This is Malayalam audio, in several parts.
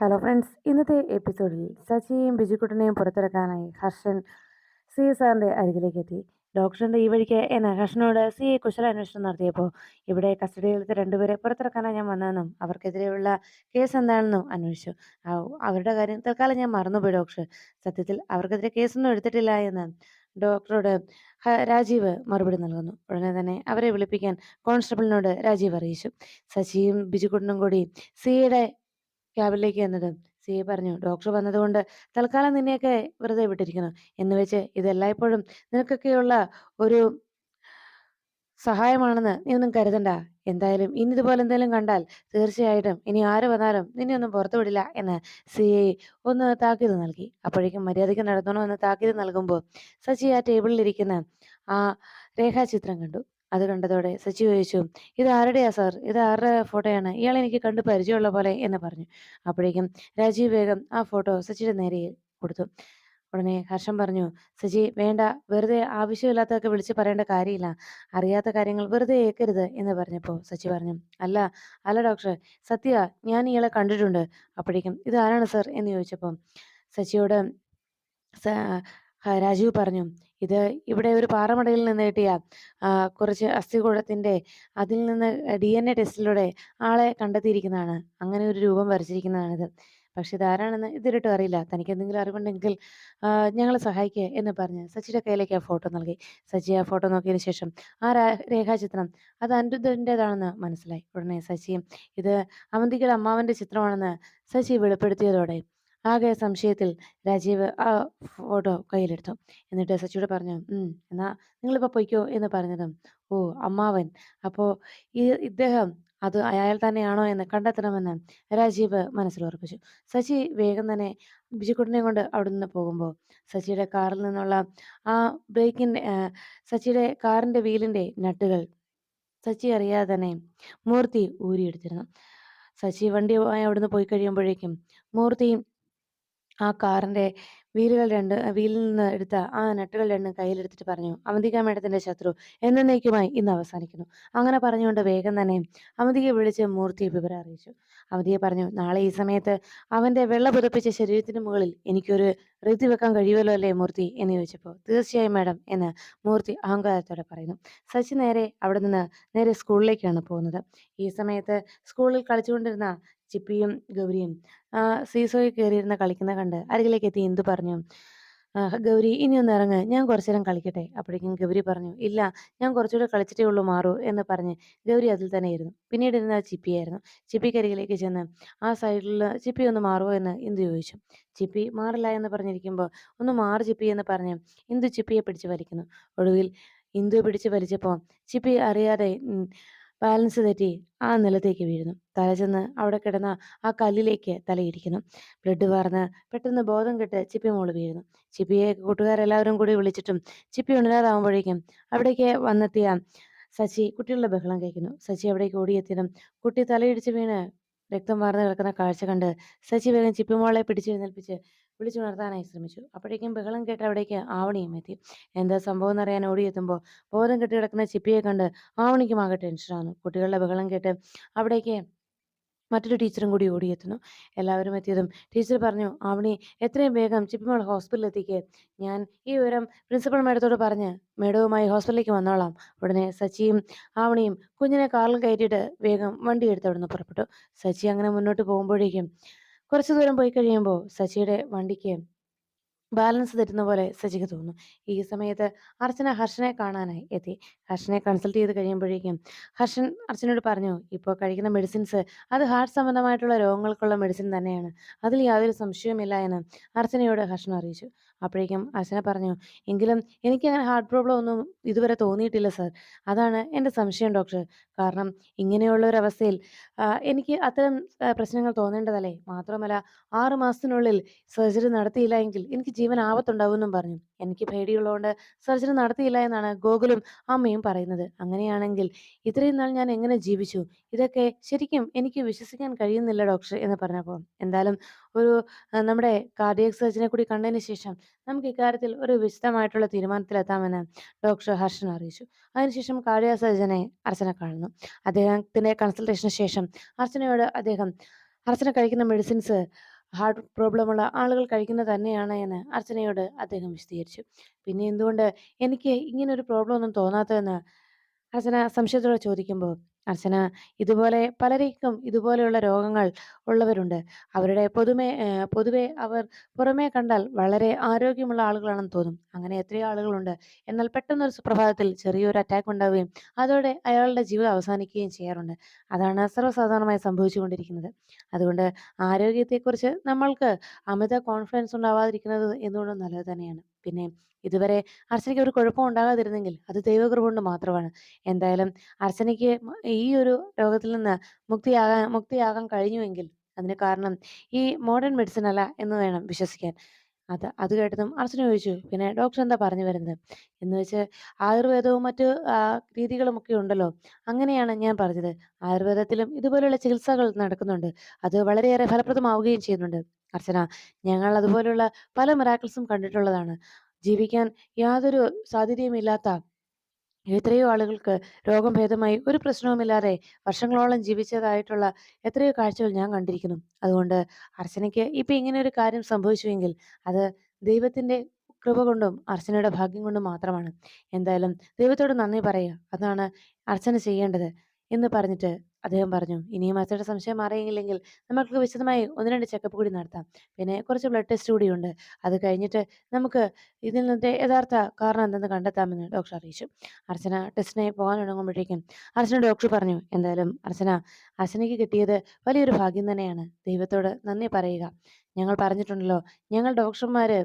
ഹലോ ഫ്രണ്ട്സ് ഇന്നത്തെ എപ്പിസോഡിൽ സച്ചിയെയും ബിജുക്കുട്ടനെയും പുറത്തിറക്കാനായി ഹർഷൻ സി സാറിന്റെ അരികിലേക്ക് എത്തി. ഡോക്ടറിന്റെ ഈ വഴിക്ക് എന്ന ഹർഷനോട് സി എ കുശലാന്വേഷണം നടത്തിയപ്പോൾ ഇവിടെ കസ്റ്റഡിയിൽ രണ്ടുപേരെ പുറത്തിറക്കാനാണ് ഞാൻ വന്നതെന്നും അവർക്കെതിരെയുള്ള കേസ് എന്താണെന്നും അന്വേഷിച്ചു. അവരുടെ കാര്യം തൽക്കാലം ഞാൻ മറന്നുപോയി ഡോക്ടർ സത്യത്തിൽ അവർക്കെതിരെ കേസൊന്നും എടുത്തിട്ടില്ല എന്ന് ഡോക്ടറോട് രാജീവ് മറുപടി നൽകുന്നു. ഉടനെ തന്നെ അവരെ വിളിപ്പിക്കാൻ കോൺസ്റ്റബിളിനോട് രാജീവ് അറിയിച്ചു. സച്ചിയും ബിജുക്കുട്ടനും കൂടി സിയുടെ ക്യാബിലേക്ക് എന്നത് സി എ പറഞ്ഞു ഡോക്ടർ വന്നതുകൊണ്ട് തൽക്കാലം നിന്നെയൊക്കെ വെറുതെ വിട്ടിരിക്കുന്നു. എന്ന് വെച്ച് ഇത് എല്ലായ്പ്പോഴും നിനക്കൊക്കെയുള്ള ഒരു സഹായമാണെന്ന് നീ ഒന്നും കരുതണ്ട. എന്തായാലും ഇനി ഇതുപോലെ എന്തെങ്കിലും കണ്ടാൽ തീർച്ചയായിട്ടും ഇനി ആര് വന്നാലും നിന്നെ ഒന്നും പുറത്തു വിടില്ല എന്ന് സി ഐ ഒന്ന് താക്കീത് നൽകി. അപ്പോഴേക്കും മര്യാദയ്ക്ക് നടത്തണമെന്ന് താക്കീത് നൽകുമ്പോൾ സച്ചി ആ ടേബിളിലിരിക്കുന്ന ആ രേഖാചിത്രം കണ്ടു. അത് കണ്ടതോടെ സച്ചി ചോദിച്ചു ഇത് ആരുടെയാ സാർ? ഇത് ആരുടെ ഫോട്ടോയാണ്? ഇയാൾ എനിക്ക് കണ്ട് പരിചയമുള്ള പോലെ എന്ന് പറഞ്ഞു. അപ്പോഴേക്കും രാജീവ് വേഗം ആ ഫോട്ടോ സച്ചിയുടെ നേരെ കൊടുത്തു. ഉടനെ ഹർഷം പറഞ്ഞു സജി വേണ്ട. വെറുതെ ആവശ്യമില്ലാത്തതൊക്കെ വിളിച്ച് പറയേണ്ട കാര്യമില്ല. അറിയാത്ത കാര്യങ്ങൾ വെറുതെ ഏക്കരുത് എന്ന് പറഞ്ഞപ്പോൾ സച്ചി പറഞ്ഞു അല്ല അല്ല ഡോക്ടർ സത്യ ഞാൻ ഇയാളെ കണ്ടിട്ടുണ്ട്. അപ്പോഴേക്കും ഇത് ആരാണ് സർ? എന്ന് ചോദിച്ചപ്പോൾ സച്ചിയോട് രാജീവ് പറഞ്ഞു ഇത് ഇവിടെ ഒരു പാറമടയിൽ നിന്ന് കിട്ടിയ കുറച്ച് അസ്ഥികൂടത്തിന്റെ അതിൽ നിന്ന് ഡി എൻ എ ടെസ്റ്റിലൂടെ ആളെ കണ്ടെത്തിയിരിക്കുന്നതാണ്. അങ്ങനെ ഒരു രൂപം വരച്ചിരിക്കുന്നതാണിത്. പക്ഷെ ഇതാരാണെന്ന് ഇതിലിട്ടും അറിയില്ല. തനിക്ക് എന്തെങ്കിലും അറിവുണ്ടെങ്കിൽ ഞങ്ങളെ സഹായിക്കുക എന്ന് പറഞ്ഞ് സച്ചിയുടെ കയ്യിലേക്ക് ആ ഫോട്ടോ നൽകി. സച്ചി ആ ഫോട്ടോ നോക്കിയതിന് ശേഷം ആ രേഖാചിത്രം അത് അനിരുദ്ധന്റെതാണെന്ന് മനസ്സിലായി. ഉടനെ സച്ചിയും ഇത് അവന്തികയുടെ അമ്മാവന്റെ ചിത്രമാണെന്ന് സച്ചി വെളിപ്പെടുത്തിയതോടെ ആകെ സംശയത്തിൽ രാജീവ് ആ ഫോട്ടോ കയ്യിലെടുത്തു. എന്നിട്ട് സച്ചിയോട് പറഞ്ഞു എന്നാ നിങ്ങളിപ്പോൾ പൊയ്ക്കോ എന്ന് പറഞ്ഞതും ഓ അമ്മാവൻ. അപ്പോ ഈ ഇദ്ദേഹം അത് അയാൾ തന്നെയാണോ എന്ന് കണ്ടെത്തണമെന്ന് രാജീവ് മനസ്സിൽ ഉറപ്പിച്ചു. സച്ചി വേഗം തന്നെ ബിജുക്കുട്ടനെ കൊണ്ട് അവിടെ നിന്ന് പോകുമ്പോൾ സച്ചിയുടെ കാറിൽ നിന്നുള്ള ആ ബ്രേക്കിന്റെ സച്ചിയുടെ കാറിന്റെ വീലിന്റെ നട്ടുകൾ സച്ചി അറിയാതെ തന്നെ മൂർത്തി ഊരിയെടുത്തിരുന്നു. സച്ചി വണ്ടിയുമായി അവിടുന്ന് പോയി കഴിയുമ്പോഴേക്കും മൂർത്തി ആ കാറിന്റെ വീലുകൾ രണ്ട് വീലിൽ നിന്ന് എടുത്ത ആ നട്ടുകൾ രണ്ടും കയ്യിലെടുത്തിട്ട് പറഞ്ഞു അവന്തിക മേഡത്തിന്റെ ശത്രു എന്നേക്കുമായി ഇന്ന് അവസാനിക്കുന്നു. അങ്ങനെ പറഞ്ഞുകൊണ്ട് വേഗം തന്നെ അവന്തികയെ വിളിച്ച് മൂർത്തിയെ വിവരം അറിയിച്ചു. അവന്തിയെ പറഞ്ഞു നാളെ ഈ സമയത്ത് അവന്റെ വെള്ള പുതപ്പിച്ച ശരീരത്തിന് മുകളിൽ എനിക്കൊരു ഋതി വെക്കാൻ കഴിയുമല്ലോ അല്ലേ മൂർത്തി? എന്ന് ചോദിച്ചപ്പോൾ തീർച്ചയായും മേഡം എന്ന് മൂർത്തി അഹങ്കാരത്തോടെ പറയുന്നു. സച്ചി നേരെ അവിടെ നിന്ന് നേരെ സ്കൂളിലേക്കാണ് പോകുന്നത്. ഈ സമയത്ത് സ്കൂളിൽ കളിച്ചുകൊണ്ടിരുന്ന ചിപ്പിയും ഗൗരിയും. സീസോയിൽ കയറിയിരുന്ന് കളിക്കുന്ന കണ്ട് അരികിലേക്ക് എത്തി എന്തു പറഞ്ഞു? ഗൗരി ഇനി ഒന്ന് ഇറങ്ങ്. ഞാൻ കുറച്ചു നേരം കളിക്കട്ടെ. അപ്പോഴേക്കും ഗൗരി പറഞ്ഞു ഇല്ല ഞാൻ കുറച്ചുകൂടെ കളിച്ചിട്ടേ ഉള്ളൂ മാറൂ എന്ന് പറഞ്ഞ് ഗൗരി അതിൽ തന്നെ ഇരുന്നു. പിന്നീട് ഇരുന്ന ചിപ്പിയായിരുന്നു. ചിപ്പിക്കരികിലേക്ക് ചെന്ന് ആ സൈഡിൽ ചിപ്പി ഒന്ന് മാറുമോ എന്ന് ഇന്ദു ചോദിച്ചു. ചിപ്പി മാറില്ല എന്ന് പറഞ്ഞിരിക്കുമ്പോൾ ഒന്ന് മാറി ചിപ്പി എന്ന് പറഞ്ഞ് ഇന്ദു ചിപ്പിയെ പിടിച്ച് വലിക്കുന്നു. ഒടുവിൽ ഇന്ദു പിടിച്ച് വലിച്ചപ്പോൾ? ചിപ്പി അറിയാതെ ബാലൻസ് തെറ്റി ആ നിലത്തേക്ക് വീഴുന്നു. തല ചെന്ന് അവിടെ കിടന്ന ആ കല്ലിലേക്ക് തലയിരിക്കുന്നു ബ്ലഡ് വാർന്ന് പെട്ടെന്ന് ബോധം കെട്ട് ചിപ്പി മോൾ വീഴുന്നു. ചിപ്പിയെ കൂട്ടുകാരെല്ലാവരും കൂടി വിളിച്ചിട്ടും ചിപ്പി ഉണരാതാവുമ്പോഴേക്കും അവിടേക്ക് വന്നെത്തിയ സച്ചി കുട്ടികളുടെ ബഹളം കേൾക്കുന്നു. സച്ചി അവിടേക്ക് ഓടിയെത്തിയതും കുട്ടി തലയിടിച്ച് വീണ് രക്തം വാർന്ന് കിടക്കുന്ന കാഴ്ച കണ്ട് സച്ചി വേഗം ചിപ്പിമോളെ പിടിച്ചെഴുന്നേൽപ്പിച്ച് വിളിച്ചുണർത്താനായി ശ്രമിച്ചു. അപ്പോഴേക്കും ബഹളം കേട്ട് അവിടേക്ക് ആവണിയും എത്തി. എന്താ സംഭവം എന്നറിയാൻ ഓടിയെത്തുമ്പോൾ ബോധം കെട്ടി കിടക്കുന്ന ചിപ്പിയെ കണ്ട് ആവണിക്കും ആകെ ടെൻഷനാണ് കുട്ടികളുടെ ബഹളം കേട്ട് അവിടേക്ക് മറ്റൊരു ടീച്ചറും കൂടി ഓടിയെത്തുന്നു എല്ലാവരും എത്തിയതും ടീച്ചർ പറഞ്ഞു ആവണി എത്രയും വേഗം ചിപ്പിമോൾ ഹോസ്പിറ്റലിൽ എത്തിക്കേ. ഞാൻ ഈ വിവരം പ്രിൻസിപ്പൽ മേഡത്തോട് പറഞ്ഞ് മേഡവുമായി ഹോസ്പിറ്റലിലേക്ക് വന്നോളാം. ഉടനെ സച്ചിയും ആവണിയും കുഞ്ഞിനെ കാറിൽ കയറ്റിയിട്ട് വേഗം വണ്ടി എടുത്ത് അവിടുന്ന് പുറപ്പെട്ടു. സച്ചി അങ്ങനെ മുന്നോട്ട് പോകുമ്പോഴേക്കും കുറച്ചു ദൂരം പോയി കഴിയുമ്പോൾ സച്ചിയുടെ വണ്ടിക്ക് ബാലൻസ് തരുന്ന പോലെ സജിക്ക് തോന്നുന്നു. ഈ സമയത്ത് അർച്ചന ഹർഷനെ കാണാനായി എത്തി. ഹർഷനെ കൺസൾട്ട് ചെയ്ത് കഴിയുമ്പോഴേക്കും ഹർഷൻ അർച്ചനോട് പറഞ്ഞു ഇപ്പോൾ കഴിക്കുന്ന മെഡിസിൻസ് അത് ഹാർട്ട് സംബന്ധമായിട്ടുള്ള രോഗങ്ങൾക്കുള്ള മെഡിസിൻ തന്നെയാണ്. അതിൽ യാതൊരു സംശയവുമില്ല എന്ന് അർച്ചനയോട് ഹർഷൻ അറിയിച്ചു. അപ്പോഴേക്കും അച്ഛനെ പറഞ്ഞു എങ്കിലും എനിക്ക് അങ്ങനെ ഹാർട്ട് പ്രോബ്ലം ഒന്നും ഇതുവരെ തോന്നിയിട്ടില്ല സർ അതാണ് എന്റെ സംശയം ഡോക്ടർ കാരണം ഇങ്ങനെയുള്ള ഒരു അവസ്ഥയിൽ എനിക്ക് അത്തരം പ്രശ്നങ്ങൾ തോന്നേണ്ടതല്ലേ? മാത്രമല്ല ആറു മാസത്തിനുള്ളിൽ സർജറി നടത്തിയില്ല എങ്കിൽ എനിക്ക് ജീവൻ ആപത്തുണ്ടാവുമെന്നും പറഞ്ഞു. എനിക്ക് പേടിയുള്ളതുകൊണ്ട് സർജറി നടത്തിയില്ല എന്നാണ് ഗോകുലും അമ്മയും പറയുന്നത്. അങ്ങനെയാണെങ്കിൽ ഇത്രയും നാൾ ഞാൻ എങ്ങനെ ജീവിച്ചു? ഇതൊക്കെ ശരിക്കും എനിക്ക് വിശ്വസിക്കാൻ കഴിയുന്നില്ല ഡോക്ടർ എന്ന് പറഞ്ഞപ്പോൾ. എന്തായാലും ഒരു നമ്മുടെ കാർഡിയക് സർജനെ കൂടി കണ്ടതിന് ശേഷം നമുക്ക് ഇക്കാര്യത്തിൽ ഒരു വിശദമായിട്ടുള്ള തീരുമാനത്തിലെത്താമെന്ന് ഡോക്ടർ ഹർഷൻ അറിയിച്ചു അതിനുശേഷം കാർഡിയ സർജനെ അർച്ചന കാണുന്നു അദ്ദേഹത്തിന്റെ കൺസൾട്ടേഷന് ശേഷം അർച്ചനയോട് അദ്ദേഹം അർച്ചന കഴിക്കുന്ന മെഡിസിൻസ് ഹാർട്ട് പ്രോബ്ലമുള്ള ആളുകൾ കഴിക്കുന്നത് തന്നെയാണ് എന്ന് അർച്ചനയോട് അദ്ദേഹം വിശദീകരിച്ചു. പിന്നെ എന്തുകൊണ്ട് എനിക്ക് ഇങ്ങനെ ഒരു പ്രോബ്ലം ഒന്നും തോന്നാത്തതെന്ന് അർച്ചന സംശയത്തോടെ ചോദിക്കുമ്പോൾ അർച്ചന ഇതുപോലെ പലർക്കും ഇതുപോലെയുള്ള രോഗങ്ങൾ ഉള്ളവരുണ്ട്. അവരുടെ പൊതുമേ പൊതുവെ അവർ പുറമേ കണ്ടാൽ വളരെ ആരോഗ്യമുള്ള ആളുകളാണെന്ന് തോന്നും. അങ്ങനെ എത്രയോ ആളുകളുണ്ട്. എന്നാൽ പെട്ടെന്നൊരു സുപ്രഭാതത്തിൽ ചെറിയൊരു അറ്റാക്ക് ഉണ്ടാവുകയും അതോടെ അയാളുടെ ജീവിതം അവസാനിക്കുകയും ചെയ്യാറുണ്ട്. അതാണ് സർവസാധാരണമായി സംഭവിച്ചുകൊണ്ടിരിക്കുന്നത്. അതുകൊണ്ട് ആരോഗ്യത്തെക്കുറിച്ച് നമ്മൾക്ക് അമിത കോൺഫിഡൻസ് ഉണ്ടാവാതിരിക്കുന്നത് എന്തുകൊണ്ടും നല്ലത് തന്നെയാണ്. പിന്നെ ഇതുവരെ അർച്ചനയ്ക്ക് ഒരു കുഴപ്പം ഉണ്ടാകാതിരുന്നെങ്കിൽ അത് ദൈവകൃപ കൊണ്ട് മാത്രമാണ്. എന്തായാലും അർച്ചനയ്ക്ക് ഈ ഒരു രോഗത്തിൽ നിന്ന് മുക്തിയാകാൻ മുക്തിയാകാൻ കഴിഞ്ഞുവെങ്കിൽ അതിന് കാരണം ഈ മോഡേൺ മെഡിസിൻ അല്ല എന്ന് വേണം വിശ്വസിക്കാൻ. അത് അത് കേട്ടതും അർച്ചന ചോദിച്ചു, "പിന്നെ ഡോക്ടർ എന്താ പറഞ്ഞു വരുന്നത്?" എന്ന് വെച്ച് ആയുർവേദവും മറ്റ് രീതികളും ഒക്കെ ഉണ്ടല്ലോ. അങ്ങനെയാണ് ഞാൻ പറഞ്ഞത്. ആയുർവേദത്തിലും ഇതുപോലെയുള്ള ചികിത്സകൾ നടക്കുന്നുണ്ട്. അത് വളരെയേറെ ഫലപ്രദമാവുകയും ചെയ്യുന്നുണ്ട്. അർച്ചന, ഞങ്ങൾ അതുപോലെയുള്ള പല മിറാക്കിൾസും കണ്ടിട്ടുള്ളതാണ്. ജീവിക്കാൻ യാതൊരു സാധ്യതയുമില്ലാത്ത എത്രയോ ആളുകൾക്ക് രോഗം ഭേദമായി ഒരു പ്രശ്നവുമില്ലാതെ വർഷങ്ങളോളം ജീവിച്ചതായിട്ടുള്ള എത്രയോ കാഴ്ചകൾ ഞാൻ കണ്ടിരിക്കുന്നു. അതുകൊണ്ട് അർച്ചനയ്ക്ക് ഇപ്പൊ ഒരു കാര്യം സംഭവിച്ചുവെങ്കിൽ അത് ദൈവത്തിന്റെ കൃപ കൊണ്ടും അർച്ചനയുടെ ഭാഗ്യം കൊണ്ടും മാത്രമാണ്. എന്തായാലും ദൈവത്തോട് നന്ദി പറയുക. അതാണ് അർച്ചന ചെയ്യേണ്ടത് എന്ന് പറഞ്ഞിട്ട് അദ്ദേഹം പറഞ്ഞു, "ഇനിയും അച്ഛയുടെ സംശയം മാറിയില്ലെങ്കിൽ നമുക്ക് വിശദമായി 1, 2 ചെക്കപ്പ് കൂടി നടത്താം. പിന്നെ കുറച്ച് ബ്ലഡ് ടെസ്റ്റ് കൂടിയുണ്ട്. അത് കഴിഞ്ഞിട്ട് നമുക്ക് ഇതിൽ നിന്നത്തെ യഥാർത്ഥ കാരണം എന്തെന്ന് കണ്ടെത്താമെന്ന്" ഡോക്ടർ അറിയിച്ചു. അർച്ചന ടെസ്റ്റിനായി പോകാൻ തുടങ്ങുമ്പോഴേക്കും അർച്ചന ഡോക്ടർ പറഞ്ഞു, "എന്തായാലും അർച്ചന, അർച്ചനയ്ക്ക് കിട്ടിയത് വലിയൊരു ഭാഗ്യം തന്നെയാണ്. ദൈവത്തോട് നന്ദി പറയുക. ഞങ്ങൾ പറഞ്ഞിട്ടുണ്ടല്ലോ, ഞങ്ങൾ ഡോക്ടർമാര്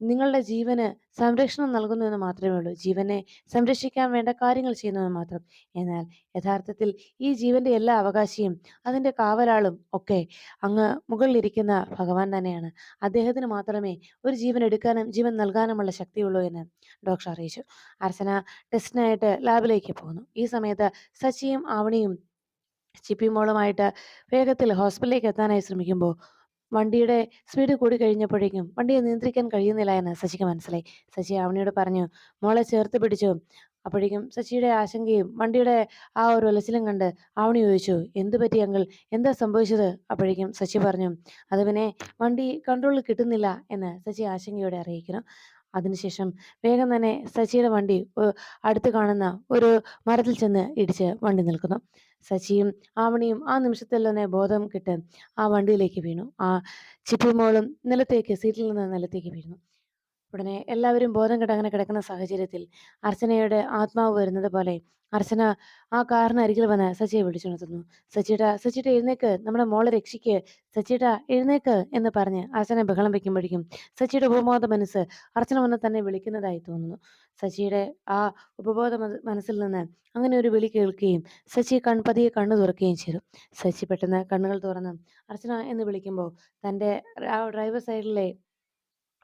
നിങ്ങളുടെ ജീവന് സംരക്ഷണം നൽകുന്നു എന്ന് മാത്രമേ ഉള്ളൂ. ജീവനെ സംരക്ഷിക്കാൻ വേണ്ട കാര്യങ്ങൾ ചെയ്യുന്നുവെന്ന് മാത്രം. എന്നാൽ യഥാർത്ഥത്തിൽ ഈ ജീവന്റെ എല്ലാ അവകാശിയും അതിന്റെ കാവലാളും ഒക്കെ അങ്ങ് മുകളിലിരിക്കുന്ന ഭഗവാൻ തന്നെയാണ്. അദ്ദേഹത്തിന് മാത്രമേ ഒരു ജീവൻ എടുക്കാനും ജീവൻ നൽകാനുമുള്ള ശക്തിയുള്ളൂ" എന്ന് ഡോക്ടർ അറിയിച്ചു. അർച്ചന ടെസ്റ്റിനായിട്ട് ലാബിലേക്ക് പോകുന്നു. ഈ സമയത്ത് സച്ചിയും ആവണിയും ചിപ്പിമോളുമായിട്ട് വേഗത്തിൽ ഹോസ്പിറ്റലിലേക്ക് എത്താനായി ശ്രമിക്കുമ്പോൾ വണ്ടിയുടെ സ്പീഡ് കൂടി കഴിഞ്ഞപ്പോഴേക്കും വണ്ടിയെ നിയന്ത്രിക്കാൻ കഴിയുന്നില്ല എന്ന് ശശിക്ക് മനസ്സിലായി. ശശി ആവണിയോട് പറഞ്ഞു, "മോളെ ചേർത്ത് പിടിച്ചു അപ്പോഴേക്കും ശശിയുടെ ആശങ്കയും വണ്ടിയുടെ ആ ഒരു ഒലച്ചിലും കണ്ട് ആവണി ചോദിച്ചു, "എന്ത് പറ്റി അങ്കിൾ? എന്താ സംഭവിച്ചത്?" അപ്പോഴേക്കും ശശി പറഞ്ഞു, "അത് പിന്നെ വണ്ടി കൺട്രോളിൽ കിട്ടുന്നില്ല" എന്ന് ശശി ആശങ്കയോടെ അറിയിക്കുന്നു. അതിനുശേഷം വേഗം തന്നെ സച്ചിയുടെ വണ്ടി അടുത്ത് കാണുന്ന ഒരു മരത്തിൽ ചെന്ന് ഇടിച്ച് വണ്ടി നിൽക്കുന്നു. സച്ചിയും ആവണിയും ആ നിമിഷത്തിൽ തന്നെ ബോധം കിട്ട് ആ വണ്ടിയിലേക്ക് വീണു. ആ ചിപ്പി മോളും നിലത്തേക്ക് സീറ്റിൽ നിന്ന് നിലത്തേക്ക് വീഴുന്നു. ഉടനെ എല്ലാവരും ബോധം കെട്ട് അങ്ങനെ കിടക്കുന്ന സാഹചര്യത്തിൽ അർച്ചനയുടെ ആത്മാവ് വരുന്നത് പോലെ അർച്ചന ആ കാറിന് അരികിൽ വന്ന് സച്ചിയെ വിളിച്ചുണർത്തുന്നു. സച്ചിയുടെ സച്ചിയുടെ എഴുന്നേക്ക്. നമ്മുടെ മോളെ രക്ഷിക്ക്. സച്ചിയുടെ എഴുന്നേക്ക്" എന്ന് പറഞ്ഞ് അർച്ചന ബഹളം വെക്കുമ്പോഴേക്കും സച്ചിയുടെ ഉപബോധ മനസ്സ് അർച്ചന വന്ന് തന്നെ വിളിക്കുന്നതായി തോന്നുന്നു. സച്ചിയുടെ ആ ഉപബോധ മനസ്സിൽ നിന്ന് അങ്ങനെ ഒരു വിളി കേൾക്കുകയും സച്ചി കൺപതിയെ കണ്ണ് തുറക്കുകയും ചെയ്തു. സച്ചി പെട്ടെന്ന് കണ്ണുകൾ തുറന്ന് അർച്ചന എന്ന് വിളിക്കുമ്പോൾ തന്റെ ആ ഡ്രൈവർ സൈഡിലെ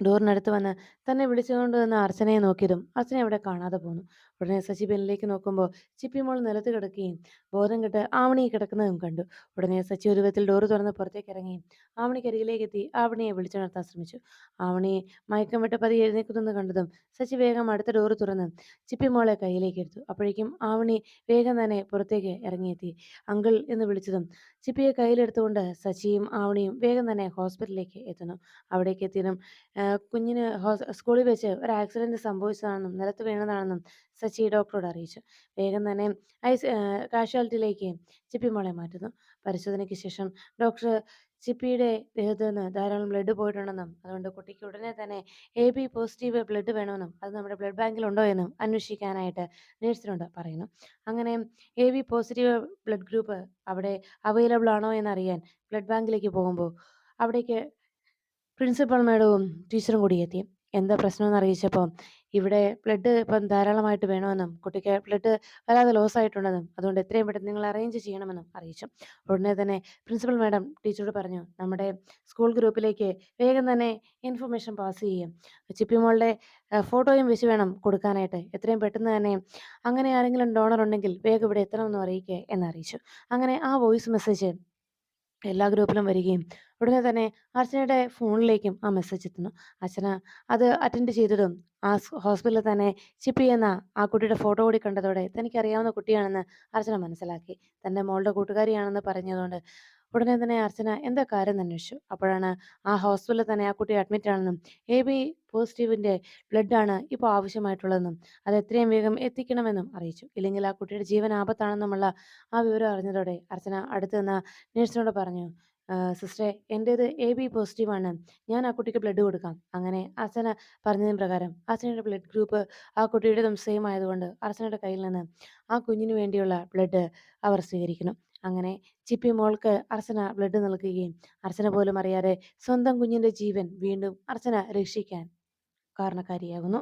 ഡോറിനടുത്ത് വന്ന് തന്നെ വിളിച്ചുകൊണ്ട് വന്ന അർച്ചനയെ നോക്കിയതും അർച്ചന അവിടെ കാണാതെ പോന്നു. ഉടനെ സച്ചി ബെന്നിലേക്ക് നോക്കുമ്പോൾ ചിപ്പി മോൾ നിലത്ത് കിടക്കുകയും ബോധം കെട്ട് ആവണി കിടക്കുന്നതും കണ്ടു. ഉടനെ സച്ചി ഒരു വിധത്തിൽ ഡോറ് തുറന്ന് പുറത്തേക്ക് ഇറങ്ങി ആവണിക്കരികിലേക്ക് എത്തി ആവണിയെ വിളിച്ചുണർത്താൻ ശ്രമിച്ചു. ആവണിയെ മയക്കം വിട്ട് പതി എഴുന്നേക്കുന്നു കണ്ടതും സച്ചി വേഗം അടുത്ത ഡോറ് തുറന്ന് ചിപ്പി മോളെ കയ്യിലേക്കെടുത്തു. അപ്പോഴേക്കും ആവണി വേഗം തന്നെ പുറത്തേക്ക് ഇറങ്ങിയെത്തി. "അങ്കിൾ" എന്ന് വിളിച്ചതും ചിപ്പിയെ കയ്യിലെടുത്തുകൊണ്ട് സച്ചിയും ആവണിയും വേഗം തന്നെ ഹോസ്പിറ്റലിലേക്ക് എത്തുന്നു. അവിടേക്ക് എത്തിയതും കുഞ്ഞിന് സ്കൂളിൽ വെച്ച് ഒരു ആക്സിഡന്റ് സംഭവിച്ചതാണെന്നും നിലത്ത് വീണതാണെന്നും സച്ചി ഡോക്ടറോട് അറിയിച്ചു. വേഗം തന്നെ ഐസ് കാഷ്വാലിറ്റിയിലേക്ക് ചിപ്പി മോളെ മാറ്റുന്നു. പരിശോധനയ്ക്ക് ശേഷം ഡോക്ടർ ചിപ്പിയുടെ ദേഹത്ത് നിന്ന് ധാരാളം ബ്ലഡ് പോയിട്ടുണ്ടെന്നും അതുകൊണ്ട് കുട്ടിക്ക് ഉടനെ തന്നെ എ ബി പോസിറ്റീവ് ബ്ലഡ് വേണമെന്നും അത് നമ്മുടെ ബ്ലഡ് ബാങ്കിൽ ഉണ്ടോ എന്നും അന്വേഷിക്കാനായിട്ട് നേഴ്സിനോട് പറയുന്നു. അങ്ങനെ A B positive blood group അവിടെ അവൈലബിൾ ആണോ എന്നറിയാൻ ബ്ലഡ് ബാങ്കിലേക്ക് പോകുമ്പോൾ അവിടേക്ക് പ്രിൻസിപ്പൽ മാഡവും ടീച്ചറും കൂടി എത്തി. എന്താ പ്രശ്നമെന്ന് അറിയിച്ചപ്പോൾ ഇവിടെ ബ്ലഡ് ഇപ്പം ധാരാളമായിട്ട് വേണമെന്നും കുട്ടിക്ക് ബ്ലഡ് വല്ലാതെ ലോസ് ആയിട്ടുണ്ടെന്നും അതുകൊണ്ട് എത്രയും പെട്ടെന്ന് നിങ്ങൾ അറേഞ്ച് ചെയ്യണമെന്നും അറിയിച്ചു. ഉടനെ തന്നെ പ്രിൻസിപ്പൽ മാഡം ടീച്ചറോട് പറഞ്ഞു, "നമ്മുടെ സ്കൂൾ ഗ്രൂപ്പിലേക്ക് വേഗം തന്നെ ഇൻഫർമേഷൻ പാസ് ചെയ്യും ചിപ്പി മോളുടെ ഏഹ് ഫോട്ടോയും വെച്ച് വേണം കൊടുക്കാനായിട്ട്. എത്രയും പെട്ടെന്ന് തന്നെ അങ്ങനെ ആരെങ്കിലും ഡോണർ ഉണ്ടെങ്കിൽ വേഗം ഇവിടെ എത്തണമെന്നും അറിയിക്കുക എന്ന് അറിയിച്ചു. അങ്ങനെ ആ വോയിസ് മെസ്സേജ് എല്ലാ ഗ്രൂപ്പിലും വരികയും ഉടനെ തന്നെ അർച്ചനയുടെ ഫോണിലേക്കും ആ മെസ്സേജ് എത്തുന്നു. അർച്ചന അത് അറ്റൻഡ് ചെയ്തതും ആ ഹോസ്പിറ്റലിൽ തന്നെ ചിപ്പി എന്ന ആ കുട്ടിയുടെ ഫോട്ടോ കൂടി കണ്ടതോടെ തനിക്കറിയാവുന്ന കുട്ടിയാണെന്ന് അർച്ചന മനസ്സിലാക്കി. തന്റെ മോളുടെ കൂട്ടുകാരിയാണെന്ന് പറഞ്ഞതുകൊണ്ട് ഉടനെ തന്നെ അർച്ചന എന്താ കാര്യം അന്വേഷിച്ചു. അപ്പോഴാണ് ആ ഹോസ്പിറ്റലിൽ തന്നെ ആ കുട്ടി അഡ്മിറ്റ് ആണെന്നും എ ബി പോസിറ്റീവിന്റെ ബ്ലഡാണ് ഇപ്പോൾ ആവശ്യമായിട്ടുള്ളതെന്നും അത് എത്രയും വേഗം എത്തിക്കണമെന്നും അറിയിച്ചു. ഇല്ലെങ്കിൽ ആ കുട്ടിയുടെ ജീവൻ ആപത്താണെന്നുമുള്ള ആ വിവരം അറിഞ്ഞതോടെ അർച്ചന അടുത്ത് നിന്ന നേഴ്സിനോട് പറഞ്ഞു സിസ്റ്ററെ എന്റേത് എ ബി പോസിറ്റീവാണ് ഞാൻ ആ കുട്ടിക്ക് ബ്ലഡ് കൊടുക്കാം അങ്ങനെ അർച്ചന പറഞ്ഞതിന് പ്രകാരം അർച്ചനയുടെ ബ്ലഡ് ഗ്രൂപ്പ് ആ കുട്ടിയുടേതും സെയിം ആയതുകൊണ്ട് അർച്ചനയുടെ കയ്യിൽ നിന്ന് ആ കുഞ്ഞിന് വേണ്ടിയുള്ള ബ്ലഡ് അവർ സ്വീകരിക്കുന്നു അങ്ങനെ ചിപ്പി മോൾക്ക് അർച്ചന ബ്ലഡ് നൽകുകയും അർച്ചന പോലും അറിയാതെ സ്വന്തം കുഞ്ഞിന്റെ ജീവൻ വീണ്ടും അർച്ചന രക്ഷിക്കാൻ കാരണക്കാരിയാകുന്നു